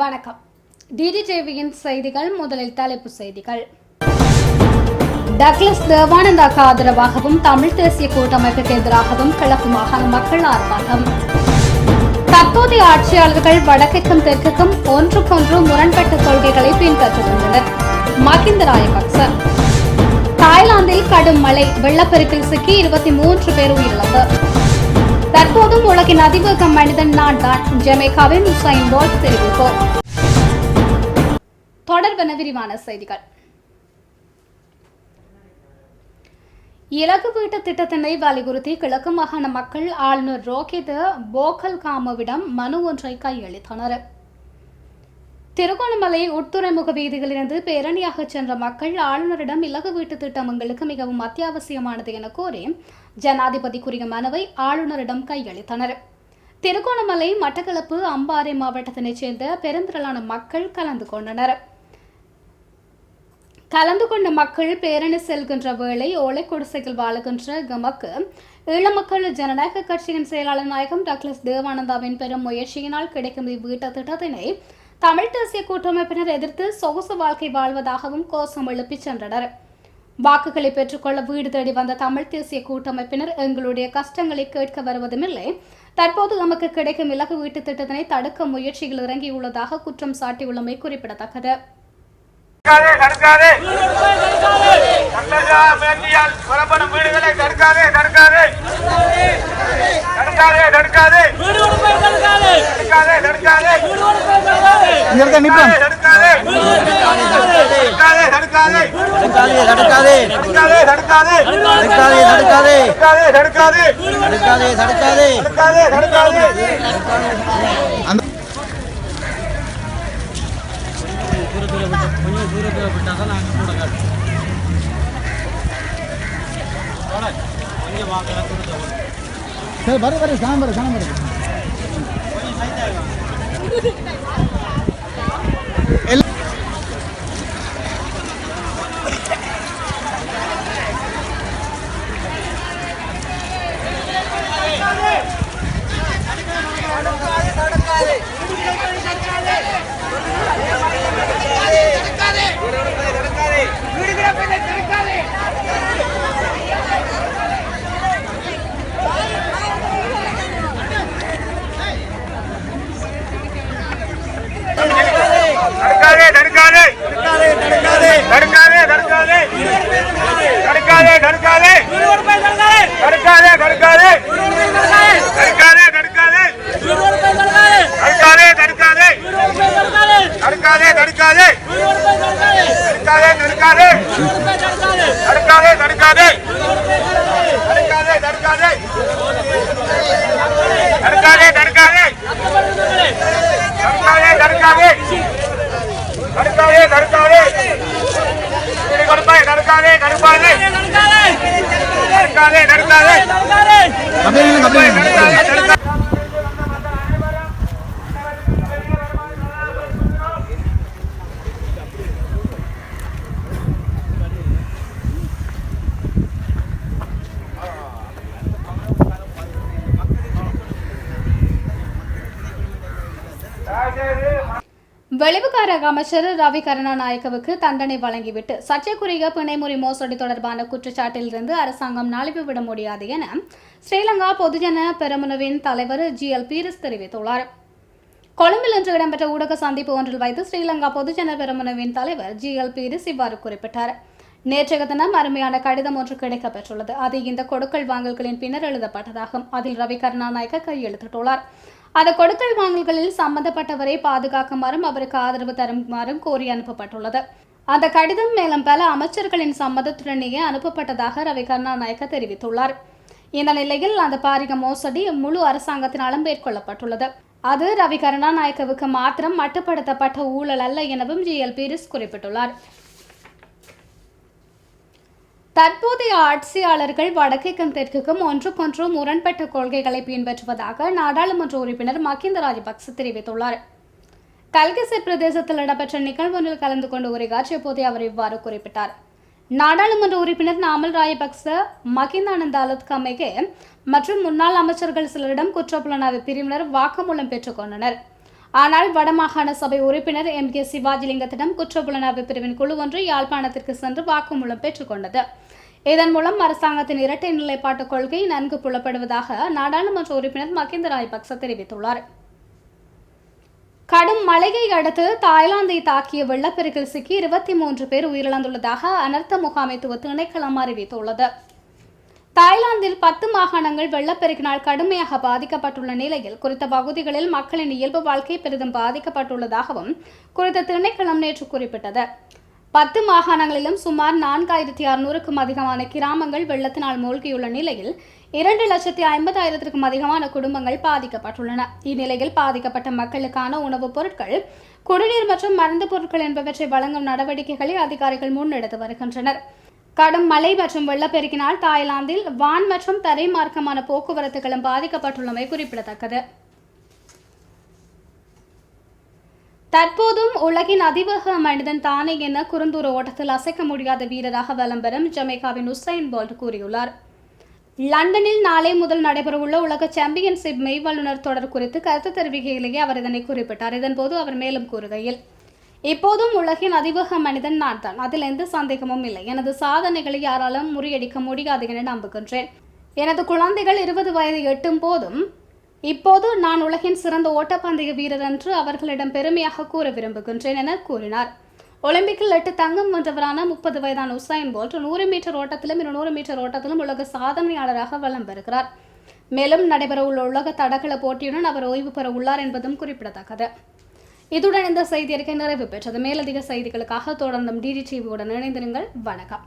வணக்கம். டிடிடிவியின் செய்திகள் முதலில் தலைப்பு செய்திகள். டக்ளஸ் தேவானந்தாக்கு ஆதரவாகவும் தமிழ் தேசிய கூட்டமைப்புக்கு எதிராகவும் கிழக்கு மாகாண மக்கள் ஆர்ப்பாட்டம். தற்போதைய ஆட்சியாளர்கள் வடக்குக்கும் தெற்குக்கும் ஒன்றுக்கொன்று முரண்பட்ட கொள்கைகளை பின்பற்றுகின்றனர். மகிந்த ராயபக்ச. தாய்லாந்தில் கடும் மழை வெள்ளப்பெருக்கில் சிக்கி இருபத்தி மூன்று பேர் உயிரிழப்பு. தற்போதும் உலகின் அதிவேக மனிதன் நான் தான். ஜமைக்காவின் உசைன் போல்ட் தெரிவிப்பு. தொடர்பென விரிவான செய்திகள். இலக்கு வீட்டு திட்டத்தினை வலியுறுத்தி கிழக்கு மாகாண மக்கள் ஆளுநர் ரோஹித் போகல் காமவிடம் மனு ஒன்றை கையளித்தனர். திருகோணமலை உட்துறைமுக வீதிகளிலிருந்து பேரணியாக சென்ற மக்கள் ஆளுநரிடம் இலகு வீட்டு திட்டம் எங்களுக்கு மிகவும் அத்தியாவசியமானது என கோரி ஜனாதிபதி கூறிய மனுவை ஆளுநரிடம் கையளித்தனர். திருகோணமலை மட்டக்களப்பு அம்பாறை மாவட்டத்தினைச் சேர்ந்த பெருந்திரளான மக்கள் கலந்து கொண்டனர். கலந்து கொண்ட மக்கள் பேரணி செல்கின்ற வேளை ஓலை குடிசைகள் வாழுகின்ற கமக்கு ஈழமக்கள் ஜனநாயக கட்சியின் செயலாளர் நாயகம் டக்ளஸ் தேவானந்தாவின் பெரும் முயற்சியினால் கிடைக்கும் இவ்வீட்டு திட்டத்தினை தமிழ் தேசிய கூட்டமைப்பினர் எதிர்த்து சொகுசு வாழ்க்கை வாழ்வதாகவும் கோஷம் எழுப்பிச் சென்றனர். வாக்குகளை பெற்றுக்கொள்ள வீடு தேடி வந்த தமிழ் தேசிய கூட்டமைப்பினர் எங்களுடைய கஷ்டங்களை கேட்க வருவதுமில்லை. தற்போது நமக்கு கிடைக்கும் இலகு வீட்டு திட்டத்தினை தடுக்க முயற்சியில் இறங்கியுள்ளதாக குற்றம் சாட்டியுள்ளமை குறிப்பிடத்தக்கது. தடுக்காதே தடுக்காதே. தடுக்காதே தடுக்காதே தடுக்காதே தடுக்காதே தடுக்காதே தடுக்காதே தடுக்காதே தடுக்காதே. இங்க இருக்க நிப்போம் தடுக்காதே. தடுக்காதே தடுக்காதே. தடுக்காதே தடுக்காதே. தடுக்காதே தடுக்காதே. தடுக்காதே தடுக்காதே. தடுக்காதே தடுக்காதே தடுக்காதே தடுக்காதே தடுக்காதே தடுக்காதே கொஞ்சம் தூரத்தில் விட்டால் தான் நாங்கள் கூட காட்டுவோம் கொஞ்சம் வாங்க சரி வர. வர சாம்பார் சாம்பார் தடுக்காதே தடுக்காதே தடுக்காதே தடுக்காதே நடக்காதே நடக்காதே. நடக்காதே வெளிவிகார அமைச்சர் ரவி கருணாநாயக்கவுக்கு தண்டனை வழங்கிவிட்டு சர்ச்சைக்குரிய பிணைமுறை மோசடி தொடர்பான குற்றச்சாட்டிலிருந்து அரசாங்கம் நழுவி விட முடியாது என ஸ்ரீலங்கா பொதுஜன பெரமுனவின் தலைவர் ஜி எல் பீரிஸ் தெரிவித்துள்ளார். கொழும்பில் இன்று இடம்பெற்ற ஊடக சந்திப்பு ஒன்றில் வைத்து ஸ்ரீலங்கா பொதுஜன பெரமுனவின் தலைவர் ஜி எல் பீரிஸ் இவ்வாறு குறிப்பிட்டார். நேற்றைய தினம் அருமையான கடிதம் ஒன்று கிடைக்கப்பெற்றுள்ளது. அது இந்த கொடுக்கல் வாங்கல்களின் பின்னர் எழுதப்பட்டதாகும். அதில் ரவி கருணாநாயக்க கையெழுத்திட்டுள்ளார். அந்த கொடுக்கல் வாங்கல்களில் சம்பந்தப்பட்டவரை பாதுகாக்குமாறும் அவருக்கு ஆதரவு தருமாறும் கோரி அனுப்பப்பட்டுள்ளது. அந்த கடிதம் மேலும் பல அமைச்சர்களின் சம்மதத்துடனேயே அனுப்பப்பட்டதாக ரவி கருணாநாயக்க தெரிவித்துள்ளார். இந்த நிலையில் அந்த பாரிக மோசடி முழு அரசாங்கத்தினாலும் மேற்கொள்ளப்பட்டுள்ளது. அது ரவி கருணாநாயக்கவுக்கு மாத்திரம் மட்டுப்படுத்தப்பட்ட ஊழல் அல்ல எனவும் ஜி எல் பீரிஸ் குறிப்பிட்டுள்ளார். தற்போதைய ஆட்சியாளர்கள் வடக்குக்கும் தெற்குக்கும் ஒன்றுக்கொன்று முரண்பட்ட கொள்கைகளை பின்பற்றுவதாக நாடாளுமன்ற உறுப்பினர் மகிந்த ராஜபக்ச தெரிவித்துள்ளார். கல்கிசை பிரதேசத்தில் இடம்பெற்ற நிகழ்வொன்றில் கலந்து கொண்டு உரையாற்றிய போதே அவர் இவ்வாறு குறிப்பிட்டார். நாடாளுமன்ற உறுப்பினர் நாமல் ராயபக்ச மகிந்தானந்த அலத்கமேகே மற்றும் முன்னாள் அமைச்சர்கள் சிலரிடம் குற்றப்புலனாய்வு பிரிவினர் வாக்குமூலம் பெற்றுக்கொண்டனர் ஆனால் வடமாகாண சபை உறுப்பினர் எம் கே சிவாஜிலிங்கத்திடம் குற்றப்புலனாய்வு பிரிவின் குழு ஒன்று யாழ்ப்பாணத்திற்கு சென்று வாக்குமூலம் பெற்றுக்கொண்டது இதன் மூலம் அரசாங்கத்தின் இரட்டை நிலைப்பாட்டு கொள்கை நன்கு புலப்படுவதாக நாடாளுமன்ற உறுப்பினர் மகிந்த ராஜபக்ச தெரிவித்துள்ளார். கடும் மழையை அடுத்து தாய்லாந்தை தாக்கிய வெள்ளப்பெருக்கில் சிக்கி இருபத்தி மூன்று பேர் உயிரிழந்துள்ளதாக அனர்த்த முகாமைத்துவ திணைக்களம் அறிவித்துள்ளது. தாய்லாந்தில் பத்து மாகாணங்கள் வெள்ளப்பெருக்கினால் கடுமையாக பாதிக்கப்பட்டுள்ள நிலையில் குறித்த பகுதிகளில் மக்களின் இயல்பு வாழ்க்கை பெரிதும் பாதிக்கப்பட்டுள்ளதாகவும் குறித்த திணைக்களம் நேற்று குறிப்பிட்டது. பத்து மாகாணங்களிலும் சுமார் நான்காயிரத்தி அறுநூறுக்கும் அதிகமான கிராமங்கள் வெள்ளத்தினால் மூழ்கியுள்ள நிலையில் இரண்டு லட்சத்தி ஐம்பதாயிரத்திற்கும் அதிகமான குடும்பங்கள் பாதிக்கப்பட்டுள்ளன. இந்நிலையில் பாதிக்கப்பட்ட மக்களுக்கான உணவுப் பொருட்கள் குடிநீர் மற்றும் மருந்து பொருட்கள் என்பவற்றை வழங்கும் நடவடிக்கைகளை அதிகாரிகள் முன்னெடுத்து வருகின்றனர். கடும் மழை மற்றும் வெள்ளப்பெருக்கினால் தாய்லாந்தில் வான் மற்றும் தரை மார்க்கமான போக்குவரத்துகளும் பாதிக்கப்பட்டுள்ளமை குறிப்பிடத்தக்கது. தற்போதும் உலகின் அதிவேக மனிதன் தானே என குறுந்தூர ஓட்டத்தில் அசைக்க முடியாத வீரராக விளம்பரம் ஜமேகாவின் ஜமைக்காவின் உசைன் போல்ட் கூறியுள்ளார். லண்டனில் நாளை முதல் நடைபெறவுள்ள உலக சாம்பியன்ஷிப் மெய் வல்லுநர் தொடர் குறித்து கருத்து தெரிவிக்கையிலேயே அவர் இதனை குறிப்பிட்டார். இதன்போது அவர் மேலும் கூறுகையில் இப்போதும் உலகின் அதிவேக மனிதன் நான் தான். அதில் எந்த சந்தேகமும் இல்லை. எனது சாதனைகளை யாராலும் முறியடிக்க முடியாது என நம்புகின்றேன். எனது குழந்தைகள் இருபது வயதை எட்டும் போதும் இப்போது நான் உலகின் சிறந்த ஓட்டப்பந்தய வீரர் என்று அவர்களிடம் பெருமையாக கூற விரும்புகின்றேன் என கூறினார். ஒலிம்பிக்கில் எட்டு தங்கம் வென்றவரான முப்பது வயதான உசைன் போல்ட் நூறு மீட்டர் ஓட்டத்திலும் இருநூறு மீட்டர் ஓட்டத்திலும் உலக சாதனையாளராக வலம் பெறுகிறார். மேலும் நடைபெறவுள்ள உலக தடகள போட்டியுடன் அவர் ஓய்வு பெற உள்ளார் என்பதும் குறிப்பிடத்தக்கது. இதுடன் இந்த செய்தி அறிக்கை நிறைவு பெற்றது. மேலதிக செய்திகளுக்காக தொடர்ந்தும் டிடி டிவியுடன் இணைந்திருங்கள். வணக்கம்.